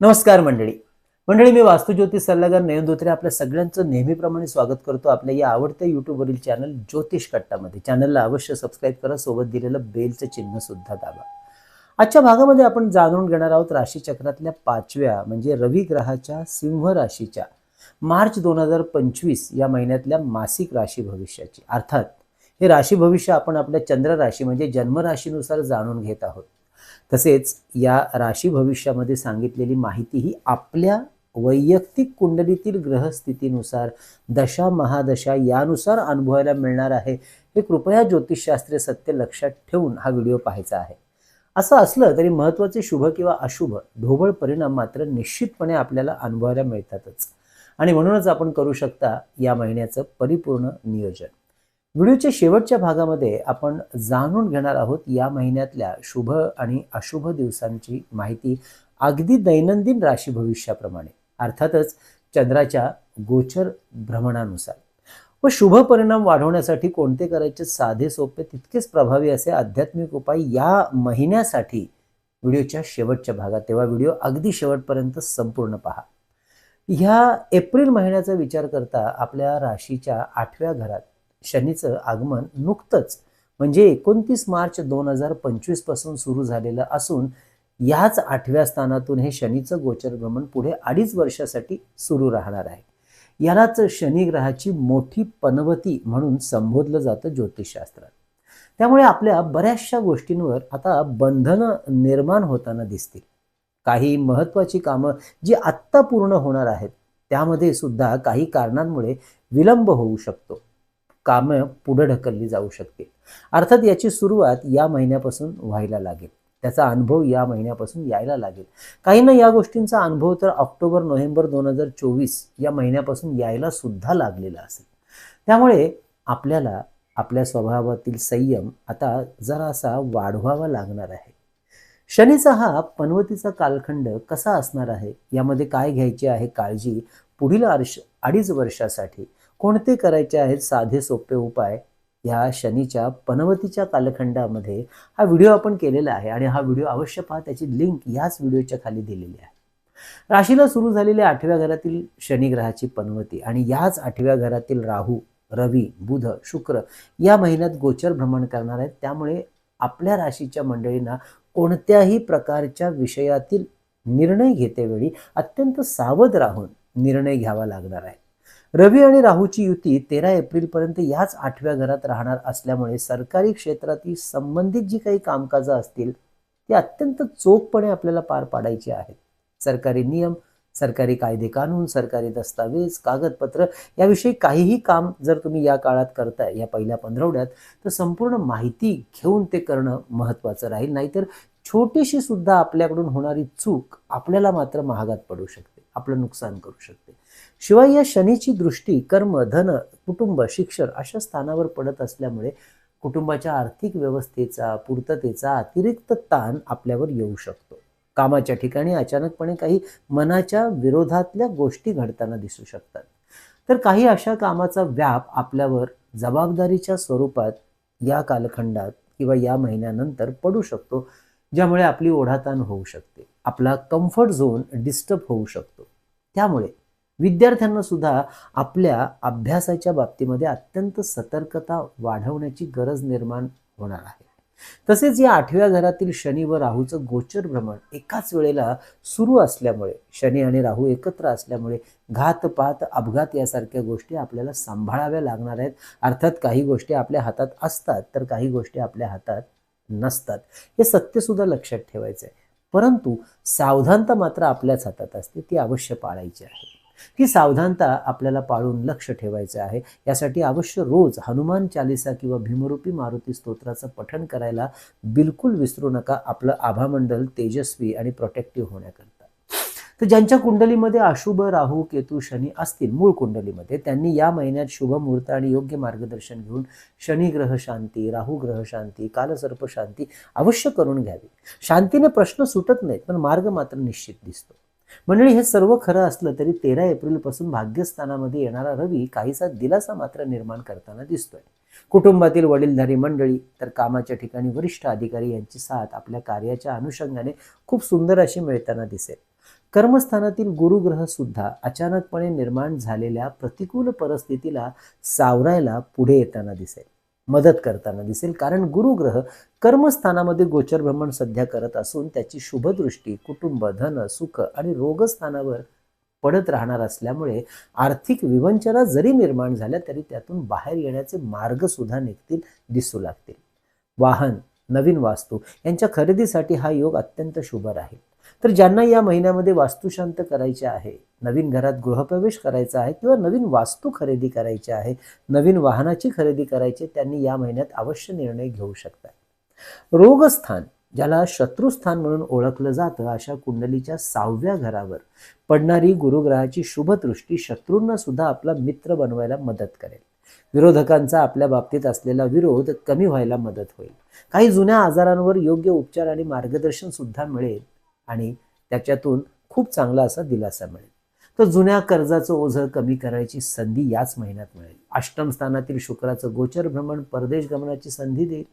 नमस्कार मंडळी. मंडळी मी वास्तुज्योतिष सल्लागार नयन धोत्रे. आपल्या सगळ्यांचं नेहमीप्रमाणे स्वागत करतो आपल्या या आवडत्या युट्यूबवरील चॅनल ज्योतिष कट्टामध्ये. चॅनलला अवश्य सबस्क्राईब करा सोबत दिलेलं बेलचं चिन्ह सुद्धा दाबा. आजच्या भागामध्ये आपण जाणून घेणार आहोत राशीचक्रातल्या पाचव्या म्हणजे रवी ग्रहाच्या सिंह राशीच्या मार्च दोन हजार पंचवीस या महिन्यातल्या मासिक राशी भविष्याची. अर्थात हे राशी भविष्य आपण आपल्या चंद्र राशी म्हणजे जन्मराशीनुसार जाणून घेत आहोत. तसेच या राशी भविष्यामध्ये सांगितलेली माहिती ही आपल्या वैयक्तिक कुंडलीतील ग्रहस्थितीनुसार दशा महादशा यानुसार अनुभवायला मिळणार आहे. हे कृपया ज्योतिषशास्त्रीय सत्य लक्षात ठेवून हा व्हिडिओ पाहायचा आहे. असं असलं तरी महत्त्वाचे शुभ किंवा अशुभ ढोबळ परिणाम मात्र निश्चितपणे आपल्याला अनुभवायला मिळतातच. आणि म्हणूनच आपण करू शकता या महिन्याचं परिपूर्ण नियोजन. व्हिडिओच्या शेवटच्या भागामध्ये आपण जाणून घेणार आहोत या महिन्यातल्या शुभ आणि अशुभ दिवसांची माहिती अगदी दैनंदिन राशी भविष्याप्रमाणे अर्थातच चंद्राच्या गोचर भ्रमणानुसार. व शुभ परिणाम वाढवण्यासाठी कोणते करायचे साधे सोपे तितकेच प्रभावी असे आध्यात्मिक उपाय या महिन्यासाठी व्हिडिओच्या शेवटच्या भागात तेव्हा व्हिडिओ अगदी शेवटपर्यंत संपूर्ण पहा. ह्या एप्रिल महिन्याचा विचार करता आपल्या राशीच्या आठव्या घरात शनीचं आगमन नुकतंच म्हणजे एकोणतीस मार्च दोन हजार पंचवीसपासून सुरू झालेलं असून याच आठव्या स्थानातून हे शनीचं गोचर भ्रमण पुढे अडीच वर्षासाठी सुरू राहणार आहे. यालाच शनिग्रहाची मोठी पनवती म्हणून संबोधलं जातं ज्योतिषशास्त्रात त्यामुळे आपल्या बऱ्याचशा गोष्टींवर आता बंधनं निर्माण होताना दिसतील. काही महत्त्वाची कामं जी आत्ता पूर्ण होणार आहेत त्यामध्ये सुद्धा काही कारणांमुळे विलंब होऊ शकतो. कामं पुढे ढकलली जाऊ शकते. अर्थात याची सुरुवात या महिन्यापासून व्हायला लागेल. त्याचा अनुभव या महिन्यापासून यायला लागेल. काहींना या गोष्टींचा अनुभव तर ऑक्टोबर नोव्हेंबर दोन हजार चोवीस या महिन्यापासून यायला सुद्धा लागलेला असेल. त्यामुळे आपल्याला आपल्या स्वभावातील संयम आता जरासा वाढवावा लागणार आहे. शनीचा हा पनवतीचा कालखंड कसा असणार आहे? यामध्ये काय घ्यायचे आहे काळजी? पुढील आरश अडीच वर्षासाठी कोणते करायचे आहेत साधे सोपे उपाय ह्या शनीच्या पनवतीच्या कालखंडामध्ये हा व्हिडिओ आपण केलेला आहे आणि हा व्हिडिओ अवश्य पहा त्याची लिंक याच व्हिडिओच्या खाली दिलेली आहे. राशीला सुरू झालेल्या आठव्या घरातील शनिग्रहाची पनवती आणि याच आठव्या घरातील राहू रवी बुध शुक्र या महिन्यात गोचर भ्रमण करणार आहेत. त्यामुळे आपल्या राशीच्या मंडळींना कोणत्याही प्रकारच्या विषयातील निर्णय घेतेवेळी अत्यंत सावध राहून निर्णय घ्यावा लागणार आहे. रवी आणि राहूची युती तेरा एप्रिलपर्यंत याच आठव्या घरात राहणार असल्यामुळे सरकारी क्षेत्रातील संबंधित जी काही कामकाजं असतील ती अत्यंत चोखपणे आपल्याला पार पाडायची आहेत. सरकारी नियम सरकारी कायदे कानून सरकारी दस्तावेज कागदपत्र याविषयी काहीही काम जर तुम्ही या काळात करताय या पहिल्या पंधरवड्यात तर संपूर्ण माहिती घेऊन ते करणं महत्त्वाचं राहील. नाहीतर छोटीशी सुद्धा आपल्याकडून होणारी चूक आपल्याला मात्र महागात पडू शकते. आपलं नुकसान करू शकते. शिवाय या शनीची दृष्टी कर्म धन कुटुंब शिक्षण अशा स्थानावर पडत असल्यामुळे कुटुंबाच्या आर्थिक व्यवस्थेचा पूर्ततेचा अतिरिक्त ताण आपल्यावर येऊ शकतो. कामाच्या ठिकाणी अचानकपणे काही मनाच्या विरोधातल्या गोष्टी घडताना दिसू शकतात. तर काही अशा कामाचा व्याप आपल्यावर जबाबदारीच्या स्वरूपात या कालखंडात किंवा या महिन्यानंतर पडू शकतो ज्यामुळे आपली ओढाताण होऊ शकते. आपला कम्फर्ट झोन डिस्टर्ब होऊ शकतो. त्यामुळे विद्यार्थ्यांना सुद्धा आपल्या अभ्यासाच्या बाबतीमध्ये अत्यंत सतर्कता वाढवण्याची गरज निर्माण होणार आहे. तसेच या आठव्या घरातील शनी व राहूचं गोचर भ्रमण एकाच वेळेला सुरू असल्यामुळे शनी आणि राहू एकत्र असल्यामुळे घातपात अपघात यासारख्या गोष्टी आपल्याला सांभाळाव्या लागणार आहेत. अर्थात काही गोष्टी आपल्या हातात असतात तर काही गोष्टी आपल्या हातात नसतात. हे सत्य सुद्धा लक्षात ठेवायचं आहे परंतु सावधानता मात्र आपल्याच हातात असते ती अवश्य पाळायची आहे. ती सावधानता आपल्याला पाळून लक्ष ठेवायचं आहे. यासाठी अवश्य रोज हनुमान चालिसा किंवा भीमरूपी मारुती स्तोत्राचं पठण करायला बिलकुल विसरू नका. आपलं आभामंडल तेजस्वी आणि प्रोटेक्टिव्ह होण्याकरता. तर ज्यांच्या कुंडलीमध्ये अशुभ राहू केतू शनी असतील मूळ कुंडलीमध्ये त्यांनी या महिन्यात शुभ मुहूर्त आणि योग्य मार्गदर्शन घेऊन शनी ग्रह शांती राहू ग्रह शांती कालसर्प शांती अवश्य करून घ्यावी. शांतीने प्रश्न सुटत नाहीत पण मार्ग मात्र निश्चित दिसतो. मंडळी हे सर्व खरं असलं तरी तेरा एप्रिलपासून भाग्यस्थानामध्ये येणारा रवी काहीसा दिलासा मात्र निर्माण करताना दिसतोय. कुटुंबातील वडीलधारी मंडळी तर कामाच्या ठिकाणी वरिष्ठ अधिकारी यांची साथ आपल्या कार्याच्या अनुषंगाने खूप सुंदर अशी मिळताना दिसेल. कर्मस्थानातील गुरुग्रह सुद्धा अचानकपणे निर्माण झालेल्या प्रतिकूल परिस्थितीला सावरायला पुढे येताना दिसेल. मदत करताना दिसेल. कारण गुरुग्रह कर्मस्थानामध्ये गोचर भ्रमण सध्या करत असून त्याची शुभदृष्टी कुटुंब धन सुख आणि रोगस्थानावर पडत राहणार असल्यामुळे आर्थिक विवंचना जरी निर्माण झाल्या तरी त्यातून बाहेर येण्याचे मार्ग सुद्धा निघतील दिसू लागतील. वाहन नवीन वास्तू यांच्या खरेदीसाठी हा योग अत्यंत शुभ राहील. तर ज्यांना या महिन्यामध्ये वास्तुशांत करायचे आहे नवीन घरात गृहप्रवेश करायचा आहे किंवा नवीन वास्तू खरेदी करायची आहे नवीन वाहनाची खरेदी करायची त्यांनी या महिन्यात अवश्य निर्णय घेऊ शकतात. रोगस्थान ज्याला शत्रुस्थान म्हणून ओळखलं जातं अशा कुंडलीच्या सहाव्या घरावर पडणारी गुरुग्रहाची शुभदृष्टी शत्रूंना सुद्धा आपला मित्र बनवायला मदत करेल. विरोधकांचा आपल्या बाबतीत असलेला विरोध कमी व्हायला मदत होईल. काही जुन्या आजारांवर योग्य उपचार आणि मार्गदर्शन सुद्धा मिळेल. आणि त्याच्यातून खूप चांगला असा दिलासा मिळेल. तर जुन्या कर्जाचं ओझं कमी करायची संधी याच महिन्यात मिळेल. अष्टम स्थानातील शुक्राचं गोचर भ्रमण परदेश गमनाची संधी देईल.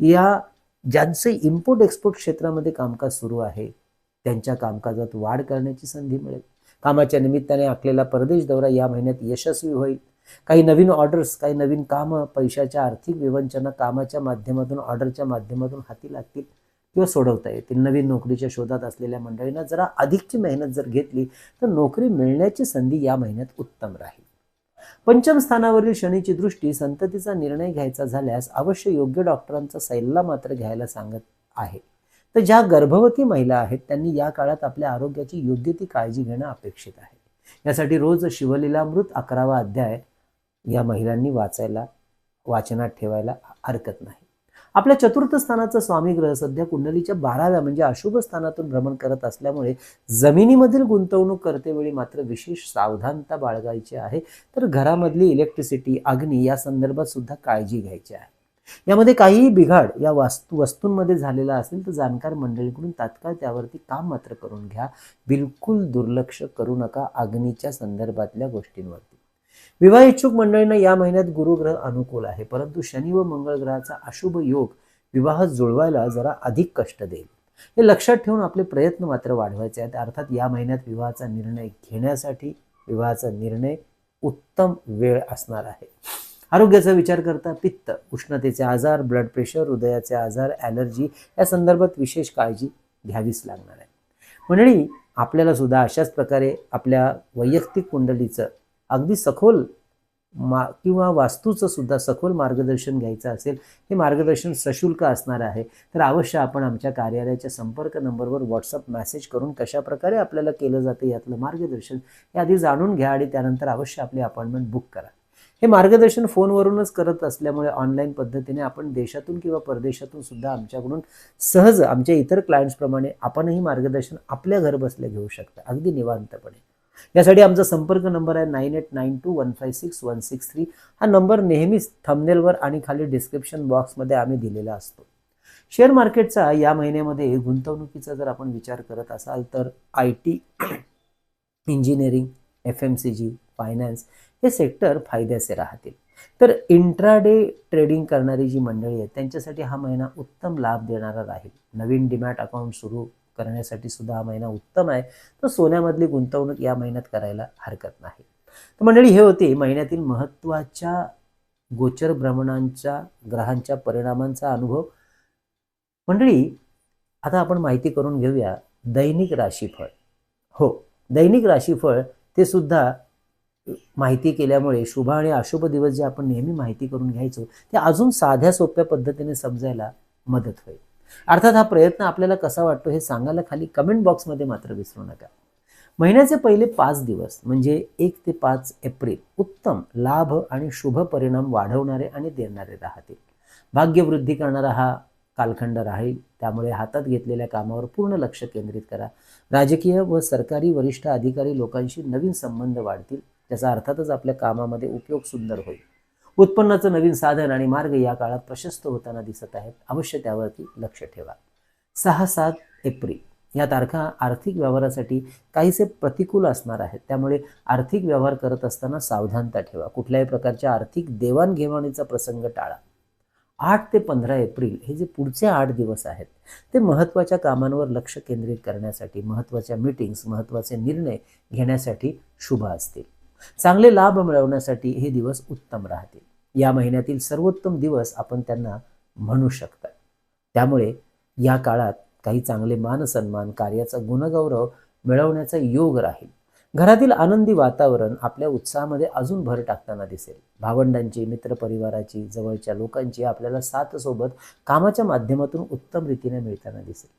या ज्यांचे इम्पोर्ट एक्सपोर्ट क्षेत्रामध्ये कामकाज सुरू आहे त्यांच्या कामकाजात वाढ करण्याची संधी मिळेल. कामाच्या निमित्ताने आखलेला परदेश दौरा या महिन्यात यशस्वी होईल. काही नवीन ऑर्डर्स काही नवीन कामं पैशाच्या आर्थिक विवंचना कामाच्या माध्यमातून ऑर्डरच्या माध्यमातून हाती लागतील. किंवा सोडवता येतील नवीन नोकरीच्या शोधात असलेल्या मंडळींना जरा अधिकची मेहनत जर घेतली तर नोकरी मिळण्याची संधी या महिन्यात उत्तम राहील. पंचम स्थानावरील शनीची दृष्टी संततीचा निर्णय घ्यायचा झाल्यास अवश्य योग्य डॉक्टरांचा सल्ला मात्र घ्यायला सांगत आहे. तर ज्या गर्भवती महिला आहेत त्यांनी या काळात आपल्या आरोग्याची योग्य ती काळजी घेणं अपेक्षित आहे. यासाठी रोज शिवलीलामृत अकरावा अध्याय या महिलांनी वाचायला वाचनात ठेवायला हरकत नाही. आपल्या चतुर्थ स्थानाचा स्वामी ग्रह सध्या कुंडलीच्या बाराव्या म्हणजे अशुभ स्थानातून भ्रमण करत असल्यामुळे जमिनीमधील गुंतवणूक करतेवेळी मात्र विशेष सावधानता बाळगायची आहे. तर घरामधली इलेक्ट्रिसिटी अग्नी या संदर्भात सुद्धा काळजी घ्यायची आहे. यामध्ये काहीही बिघाड या वास्तू वस्तूंमध्ये झालेला असेल तर जाणकार मंडळीकडून तात्काळ त्यावरती काम मात्र करून घ्या. बिलकुल दुर्लक्ष करू नका अग्नीच्या संदर्भातल्या गोष्टींवरती. विवाह इच्छुक मंडळींना या महिन्यात गुरुग्रह अनुकूल आहे परंतु शनी व मंगळ ग्रहाचा अशुभ योग विवाह जुळवायला जरा अधिक कष्ट देईल. हे लक्षात ठेवून आपले प्रयत्न मात्र वाढवायचे आहेत. अर्थात या महिन्यात विवाहाचा निर्णय घेण्यासाठी विवाहाचा निर्णय उत्तम वेळ असणार आहे. आरोग्याचा विचार करता पित्त उष्णतेचे आजार ब्लड प्रेशर हृदयाचे आजार ॲलर्जी या संदर्भात विशेष काळजी घ्यावीच लागणार आहे. मंडळी आपल्याला सुद्धा अशाच प्रकारे आपल्या वैयक्तिक कुंडलीचं अगदी सखोल मा किंवा वास्तूचं सुद्धा सखोल मार्गदर्शन घ्यायचं असेल हे मार्गदर्शन सशुल्क असणार आहे. तर अवश्य आपण आमच्या कार्यालयाच्या संपर्क नंबरवर व्हॉट्सअप मेसेज करून कशा प्रकारे आपल्याला केलं जातं यातलं मार्गदर्शन हे आधी जाणून घ्या आणि त्यानंतर अवश्य आपली अपॉइंटमेंट बुक करा. हे मार्गदर्शन फोनवरूनच करत असल्यामुळे ऑनलाईन पद्धतीने आपण देशातून किंवा परदेशातून सुद्धा आमच्याकडून सहज आमच्या इतर क्लायंट्सप्रमाणे आपणही मार्गदर्शन आपल्या घर बसल्या घेऊ शकता. अगदी निवांतपणे. यासाठी आमचा संपर्क नंबर आहे nine eight nine two one five six one six three. हा नंबर नेहमीच थंबनेलवर आणि खाली डिस्क्रिप्शन बॉक्समध्ये आम्ही दिलेला असतो. शेअर मार्केटचा या महिन्यामध्ये गुंतवणुकीचा जर आपण विचार करत असाल तर I T engineering F M C G finance हे सेक्टर फायद्याचे राहतील. तर इंट्राडे ट्रेडिंग करणारी जी मंडळी आहेत त्यांच्यासाठी हा महिना उत्तम लाभ देणारा राहील. नवीन डिमॅट अकाउंट सुरू करण्यासाठी सुद्धा हा महिना उत्तम आहे. तर सोन्यामधली गुंतवणूक या महिन्यात करायला हरकत नाही. तर मंडळी हे होते महिन्यातील महत्त्वाच्या गोचर भ्रमणांच्या ग्रहांच्या परिणामांचा अनुभव. मंडळी आता आपण माहिती करून घेऊया दैनिक राशीफळ. हो दैनिक राशीफळ ते सुद्धा माहिती केल्यामुळे शुभ आणि अशुभ दिवस जे आपण नेहमी माहिती करून घ्यायचो ते अजून साध्या सोप्या पद्धतीने समजायला मदत होईल. अर्थात हा प्रयत्न आपल्याला कसा वाटतो हे सांगायला खाली कमेंट बॉक्समध्ये मात्र विसरू नका. महिन्याचे पहिले पाच दिवस म्हणजे एक ते पाच एप्रिल उत्तम लाभ आणि शुभ परिणाम वाढवणारे आणि देणारे राहतील. भाग्यवृद्धी करणारा हा कालखंड राहील त्यामुळे हातात घेतलेल्या कामावर पूर्ण लक्ष केंद्रित करा. राजकीय व सरकारी वरिष्ठ अधिकारी लोकांशी नवीन संबंध वाढतील त्याचा अर्थातच आपल्या कामामध्ये उपयोग सुंदर होईल. उत्पन्नाचं नवीन साधन आणि मार्ग या काळात प्रशस्त होताना दिसत आहेत. अवश्य त्यावरती लक्ष ठेवा. सहा सात एप्रिल. या तारखा आर्थिक व्यवहारासाठी काहीसे प्रतिकूल असणार आहेत. त्यामुळे आर्थिक व्यवहार करत असताना सावधानता ठेवा. कुठल्याही प्रकारच्या आर्थिक देवाणघेवाणीचा प्रसंग टाळा. आठ ते पंधरा एप्रिल हे जे पुढचे आठ दिवस आहेत ते महत्त्वाच्या कामांवर लक्ष केंद्रित करण्यासाठी महत्त्वाच्या मीटिंग्स महत्त्वाचे निर्णय घेण्यासाठी शुभ असतील. चांगले लाभ मिळवण्यासाठी हे दिवस उत्तम राहतील. या महिन्यातील सर्वोत्तम दिवस आपण त्यांना म्हणू शकता. त्यामुळे या काळात काही चांगले मान सन्मान कार्याचा गुणगौरव मिळवण्याचा योग राहील. घरातील आनंदी वातावरण आपल्या उत्साहामध्ये अजून भर टाकताना दिसेल. भावंडांची मित्रपरिवाराची जवळच्या लोकांची आपल्याला साथ सोबत कामाच्या माध्यमातून उत्तम रीतीने मिळताना दिसेल.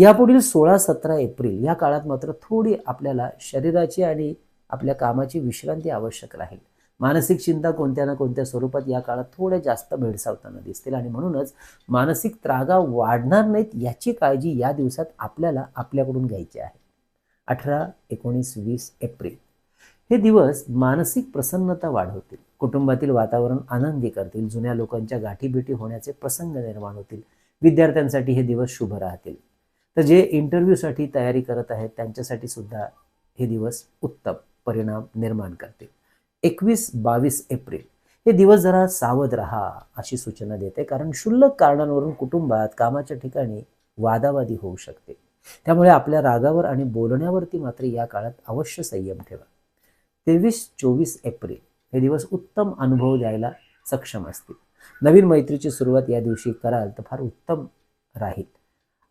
यापुढील सोळा सतरा एप्रिल या काळात मात्र थोडी आपल्याला शरीराची आणि आपल्या कामाची विश्रांती आवश्यक राहील. मानसिक चिंता कोणत्या ना कोणत्या स्वरूपात या काळात थोड्या जास्त भेडसावताना दिसतील आणि म्हणूनच मानसिक त्रागा वाढणार नाहीत याची काळजी या दिवसात आपल्याला आपल्याकडून घ्यायची आहे. अठरा एकोणीस वीस एप्रिल. हे दिवस मानसिक प्रसन्नता वाढवतील. कुटुंबातील वातावरण आनंदी करतील. जुन्या लोकांच्या गाठीभेटी होण्याचे प्रसंग निर्माण होतील. विद्यार्थ्यांसाठी हे दिवस शुभ राहतील. तर जे इंटरव्ह्यूसाठी तयारी करत आहेत त्यांच्यासाठी सुद्धा हे दिवस उत्तम. परिणाम निर्माण करतील. एकवीस बावीस एप्रिल हे दिवस जरा सावध राहा अशी सूचना देते. कारण क्षुल्लक कारणांवरून कुटुंबात कामाच्या ठिकाणी वादावादी होऊ शकते. त्यामुळे आपल्या रागावर आणि बोलण्यावरती मात्र या काळात अवश्य संयम ठेवा. तेवीस चोवीस एप्रिल हे दिवस उत्तम अनुभव द्यायला सक्षम असतील. नवीन मैत्रीची सुरुवात या दिवशी कराल तर फार उत्तम राहील.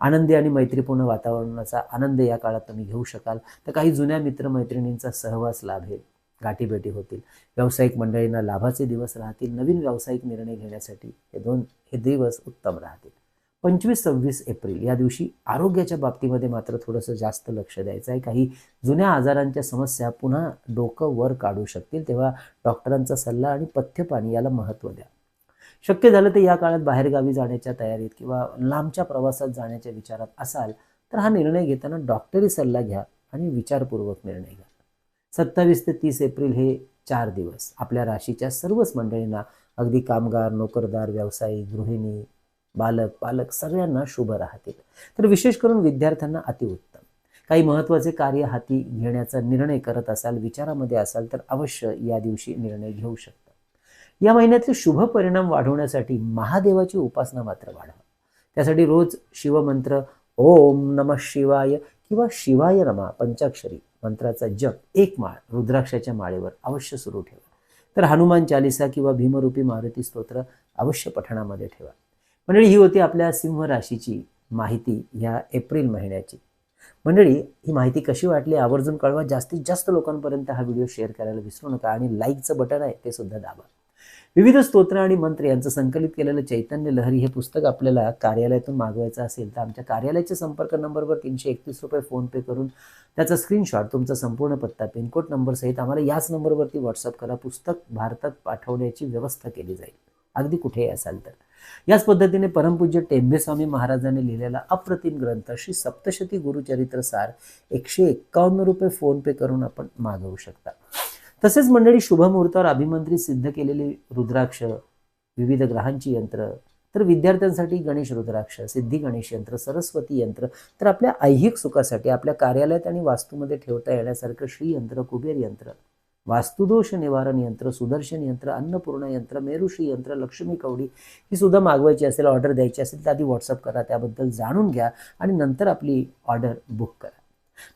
आनंदी आणि मैत्रीपूर्ण वातावरणाचा आनंद या काळात तुम्ही घेऊ शकाल. तर काही जुन्या मित्रमैत्रिणींचा सहवास लाभेल गाठीभेटी होतील. व्यावसायिक मंडळींना लाभाचे दिवस राहतील. नवीन व्यावसायिक निर्णय घेण्यासाठी हे दोन हे दिवस उत्तम राहतील. पंचवीस सव्वीस एप्रिल या दिवशी आरोग्याच्या बाबतीमध्ये मात्र थोडंसं जास्त लक्ष द्यायचं आहे. काही जुन्या आजारांच्या समस्या पुन्हा डोकं वर काढू शकतील तेव्हा डॉक्टरांचा सल्ला आणि पथ्यपाणी याला महत्त्व द्या. शक्य झालं तर या काळात बाहेरगावी जाण्याच्या तयारीत किंवा लांबच्या प्रवासात जाण्याच्या विचारात असाल तर हा निर्णय घेताना डॉक्टरी सल्ला घ्या आणि विचारपूर्वक निर्णय घ्या. सत्तावीस ते तीस एप्रिल हे चार दिवस. आपल्या राशीच्या सर्वच मंडळींना अगदी कामगार नोकरदार व्यावसायिक गृहिणी बालक पालक सगळ्यांना शुभ राहतील. तर विशेष करून विद्यार्थ्यांना अतिउत्तम. काही महत्त्वाचे कार्य हाती घेण्याचा निर्णय करत असाल विचारामध्ये असाल तर अवश्य या दिवशी निर्णय घेऊ शकता. या महिन्यातले शुभ परिणाम वाढवण्यासाठी महादेवाची उपासना मात्र वाढवा. त्यासाठी रोज शिवमंत्र ओम नम शिवाय किंवा शिवाय नमा पंचाक्षरी मंत्राचा जप एक माळ रुद्राक्षाच्या माळेवर अवश्य सुरू ठेवा. तर हनुमान चालिसा किंवा भीमरूपी मारुती स्तोत्र अवश्य पठणामध्ये ठेवा. मंडळी ही होती आपल्या सिंह राशीची माहिती ह्या एप्रिल महिन्याची. मंडळी ही माहिती कशी वाटली आवर्जून कळवा. जास्तीत जास्त लोकांपर्यंत हा व्हिडिओ शेअर करायला विसरू नका आणि लाईकचं बटन आहे ते सुद्धा दाबा. विविध स्तोत्र आणि मंत्र यांचं संकलित केलेलं चैतन्य लहरी हे पुस्तक आपल्याला कार्यालयातून मागवायचं असेल तर आमच्या कार्यालयाच्या संपर्क नंबरवर तीनशे एकतीस रुपये फोनपे करून त्याचा स्क्रीनशॉट तुमचा संपूर्ण पत्ता पिनकोड नंबरसहित आम्हाला याच नंबरवरती व्हॉट्सअप करा. पुस्तक भारतात पाठवण्याची व्यवस्था केली जाईल. अगदी कुठेही असाल तर. याच पद्धतीने परमपूज्य टेंबेस्वामी महाराजांनी लिहिलेला अप्रतिम ग्रंथ श्री सप्तशती गुरुचरित्र सार एकशे एक्कावन्न रुपये फोनपे करून आपण मागवू शकता. तसेच मंडळी शुभमुहूर्तावर अभिमंत्री सिद्ध केलेली रुद्राक्ष विविध ग्रहांची यंत्र तर विद्यार्थ्यांसाठी गणेश रुद्राक्ष सिद्धी गणेश यंत्र सरस्वती यंत्र तर आपल्या ऐहिक सुखासाठी आपल्या कार्यालयात आणि वास्तूमध्ये ठेवता येण्यासारखं श्रीयंत्र कुबेर यंत्र वास्तुदोष निवारण यंत्र सुदर्शन यंत्र अन्नपूर्ण यंत्र मेरुश्री यंत्र लक्ष्मी कवडी ही सुद्धा मागवायची असेल ऑर्डर द्यायची असेल तर आधी व्हॉट्सअप करा त्याबद्दल जाणून घ्या आणि नंतर आपली ऑर्डर बुक करा.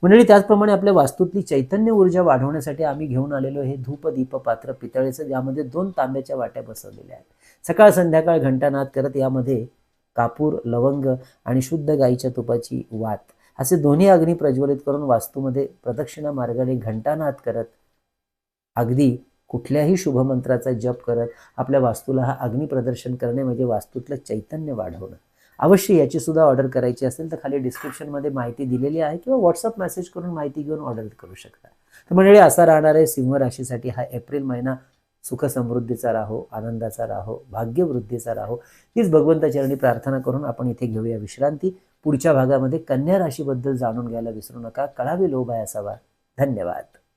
मंडळी त्याचप्रमाणे आपल्या वास्तूतली चैतन्य ऊर्जा वाढवण्यासाठी आम्ही घेऊन आलेलो हे धूप दीप पात्र पितळेचं ज्यामध्ये दोन तांब्याच्या वाट्या बसवलेल्या आहेत. सकाळ संध्याकाळ घंटानाद करत यामध्ये कापूर लवंग आणि शुद्ध गाईच्या तुपाची वात असे दोन्ही अग्नी प्रज्वलित करून वास्तूमध्ये प्रदक्षिणा मार्गाने घंटानाद करत अगदी कुठल्याही शुभमंत्राचा जप करत आपल्या वास्तूला हा अग्निप्रदर्शन करणे म्हणजे वास्तूतलं चैतन्य वाढवणं. अवश्य याची सुद्धा ऑर्डर करायची असेल तर खाली डिस्क्रिप्शनमध्ये माहिती दिलेली आहे किंवा व्हॉट्सअप मेसेज करून माहिती घेऊन ऑर्डर करू शकता. तर मंडळी असा राहणार आहे सिंह राशीसाठी. हा एप्रिल महिना सुख समृद्धीचा राहो आनंदाचा राहो भाग्यवृद्धीचा राहो. हीच भगवंताचरणी प्रार्थना करून आपण इथे घेऊया विश्रांती. पुढच्या भागामध्ये कन्या राशीबद्दल जाणून घ्यायला विसरू नका. कळावे लोभ आहे असावा. धन्यवाद.